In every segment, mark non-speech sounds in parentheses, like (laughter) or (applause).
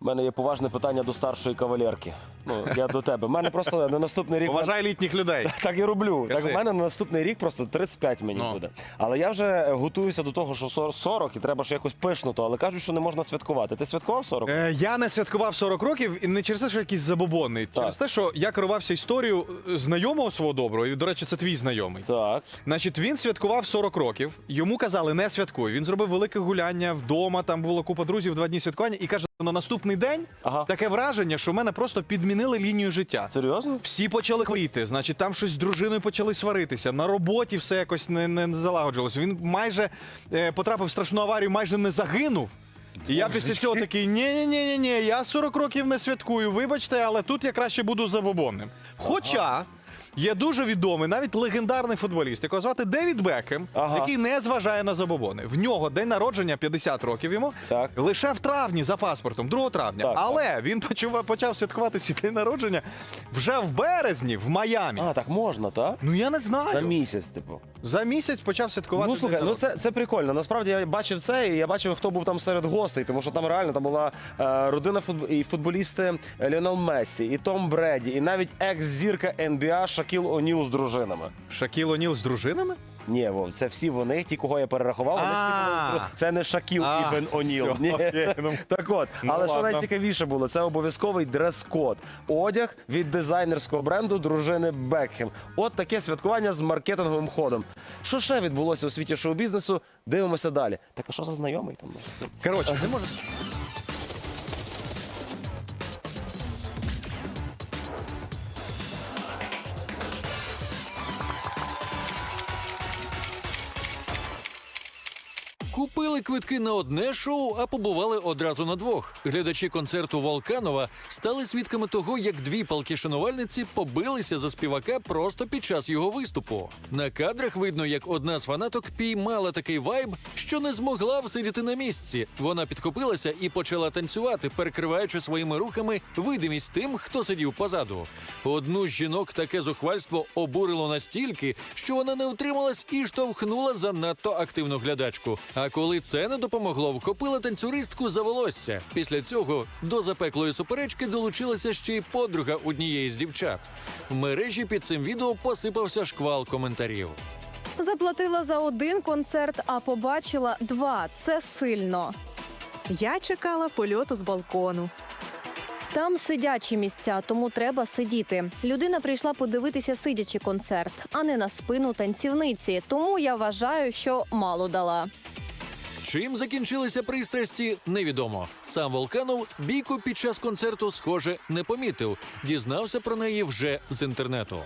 У мене є поважне питання до старшої кавалерки. Ну, я до тебе. У мене просто на наступний рік. Поважай літніх людей. (laughs) Так і роблю. Так у мене на наступний рік просто 35 мені Ну. буде. Але я вже готуюся до того, що сор- 40 і треба ж якось пишнуто, але кажуть, що не можна святкувати. Ти святкував 40? Е, Я не святкував 40 років і не через те, що якийсь забобонний. Через те, що я керувався історією е, знайомого свого доброго, і, до речі, це твій знайомий. Так. Значить, він святкував 40 років. Йому казали, не святкуй. Він зробив велике гуляння вдома. Там було купа друзів, два дні святкування, і каже: на наступний день Ага. таке враження, що в мене просто підмінили лінію життя. Серйозно? Всі почали хворіти, значить, там щось з дружиною почали сваритися. На роботі все якось не, не залагоджувалось. Він майже е, потрапив в страшну аварію, майже не загинув. І я після цього такий: ні ні ні ні ні я 40 років не святкую. Вибачте, але тут я краще буду забобонним. Хоча. Є дуже відомий, навіть легендарний футболіст, якого звати Девід Бекхем, Ага. який не зважає на забобони. В нього день народження 50 років йому Так. лише в травні за паспортом, 2 травня. Так, Але він почав, почав святкувати свій день народження вже в березні, в Майамі. А, так можна, так? Ну я не знаю. За місяць, типу. За місяць почав святкувати. Ну день слухай, ну народження. це, це прикольно. Насправді я бачив це, і я бачив, хто був там серед гостей, тому що там реально там була е, родина футб... і футболісти Ліонел Мессі, і Том Бреді, і навіть екс-зірка НБА Шакіл Оніл з дружинами. Шакіл Оніл з дружинами? Ні, Вов, це всі вони, ті, кого я перерахував, вони всі були з дру- А. Це не Шакіл А, Ібн Оніл. всьо, Ні. окей, ну. Так от, Ну, але що ладно. найцікавіше було, це обов'язковий дрес-код. Одяг від дизайнерського бренду дружини Бекхем. От таке святкування з маркетинговим ходом. Що ще відбулося у світі шоу-бізнесу? Дивимося далі. Так а що за знайомий там? Коротше, ти можеш. Купили квитки на одне шоу, а побували одразу на двох. Глядачі концерту Волканова стали свідками того, як дві палки шанувальниці побилися за співака просто під час його виступу. На кадрах видно, як одна з фанаток піймала такий вайб, що не змогла всидіти на місці. Вона підхопилася і почала танцювати, перекриваючи своїми рухами видимість тим, хто сидів позаду. Одну з жінок таке зухвальство обурило настільки, що вона не утрималась і штовхнула занадто активну глядачку. А коли це не допомогло, вхопила танцюристку за волосся. Після цього до запеклої суперечки долучилася ще й подруга однієї з дівчат. В мережі під цим відео посипався шквал коментарів. Заплатила за один концерт, а побачила два. Це сильно. Я чекала польоту з балкону. Там сидячі місця, тому треба сидіти. Людина прийшла подивитися сидячий концерт, а не на спину танцівниці. Тому я вважаю, що мало дала. Чим закінчилися пристрасті, невідомо. Сам Волканов бійку під час концерту, схоже, не помітив. Дізнався про неї вже з інтернету.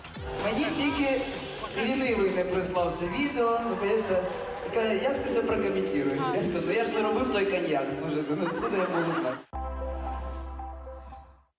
Мені тільки лінивий не прислав це відео, ну, і каже, як ти це прокоментуєш? Я кажу, ну я ж не робив той коньяк, служити, ну куди я можу знати?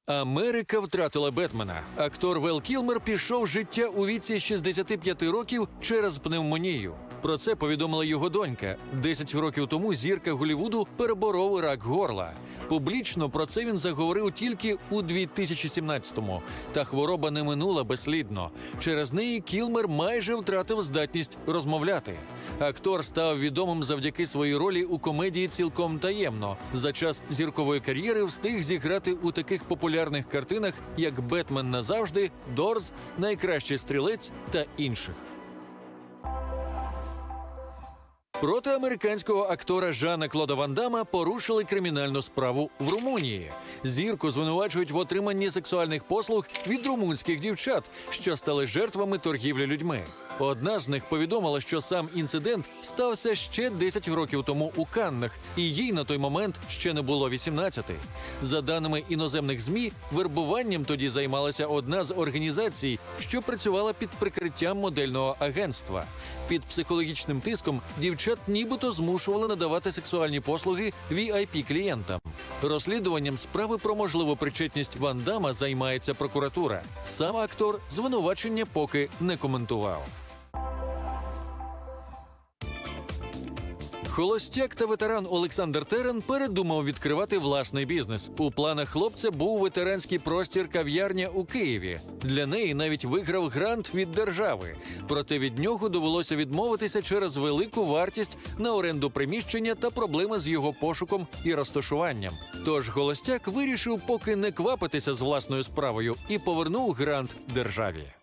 Америка втратила Бетмена. Актор Вел Кілмер пішов життя у віці 65 років через пневмонію. Про це повідомила його донька. Десять років тому зірка Голівуду переборов рак горла. Публічно про це він заговорив тільки у 2017-му. Та хвороба не минула безслідно. Через неї Кілмер майже втратив здатність розмовляти. Актор став відомим завдяки своїй ролі у комедії цілком таємно. За час зіркової кар'єри встиг зіграти у таких популярних картинах, як Бетмен назавжди, Дорз, Найкращий стрілець та інших. Проти американського актора Жана Клода Ван Дамма порушили кримінальну справу в Румунії. Зірку звинувачують в отриманні сексуальних послуг від румунських дівчат, що стали жертвами торгівлі людьми. Одна з них повідомила, що сам інцидент стався ще 10 років тому у Каннах, і їй на той момент ще не було 18. За даними іноземних змі, вербуванням тоді займалася одна з організацій, що працювала під прикриттям модельного агентства. Під психологічним тиском дівчат нібито змушували надавати сексуальні послуги vip клієнтам. Розслідуванням справи про можливу причетність Ван Дама займається прокуратура. Сам актор звинувачення поки не коментував. Холостяк та ветеран Олександр Терен передумав відкривати власний бізнес. У планах хлопця був ветеранський простір кав'ярня у Києві. Для неї навіть виграв грант від держави. Проте від нього довелося відмовитися через велику вартість на оренду приміщення та проблеми з його пошуком і розташуванням. Тож Холостяк вирішив поки не квапитися з власною справою і повернув грант державі.